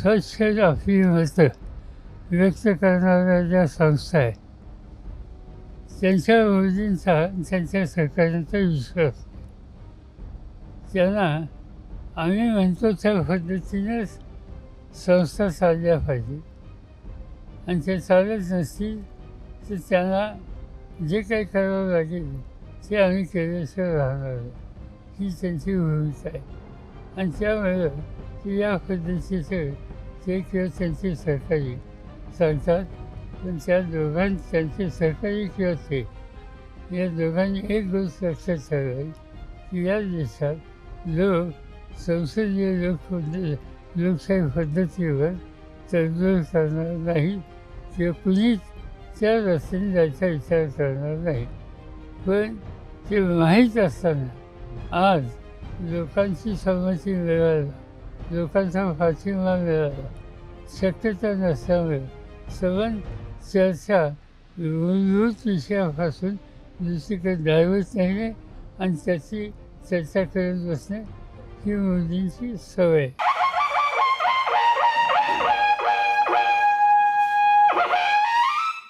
स्वच्छ अभिमत व्यक्त करणाऱ्या ज्या संस्था आहे त्यांच्या मोदींचा त्यांच्या सरकारांचा विश्वास. त्यांना आम्ही म्हणतो त्या पद्धतीने संस्था चालल्या पाहिजे. आणि ते चालत नसतील तर त्यांना जे काही करावं लागेल ते आम्ही केल्याशिवाय राहणार ही त्यांची भूमिका आहे. आणि त्यामुळे या पद्धतीचं ते किंवा त्यांचे सहकारी सांगतात पण त्या दोघां त्यांचे सहकारी किंवा ते या दोघांनी एक गोष्ट लक्षात ठेवावी की या देशात लोक संसदीय लोक लोकशाही पद्धतीवर तडजोड करणार नाही किंवा कुणीच त्या रस्त्याने जायचा विचार करणार नाही पण ते माहीत असताना आज लोकांची संमती मिळायला लोकांचा पाठिंबा मिळाला शक्यता नसल्यामुळे सगळं चर्चा मूलभूत विषयापासून दुसरीकडे डायव्हर्ट नाही आणि त्याची चर्चा करत बसणे ही मोदींची सवय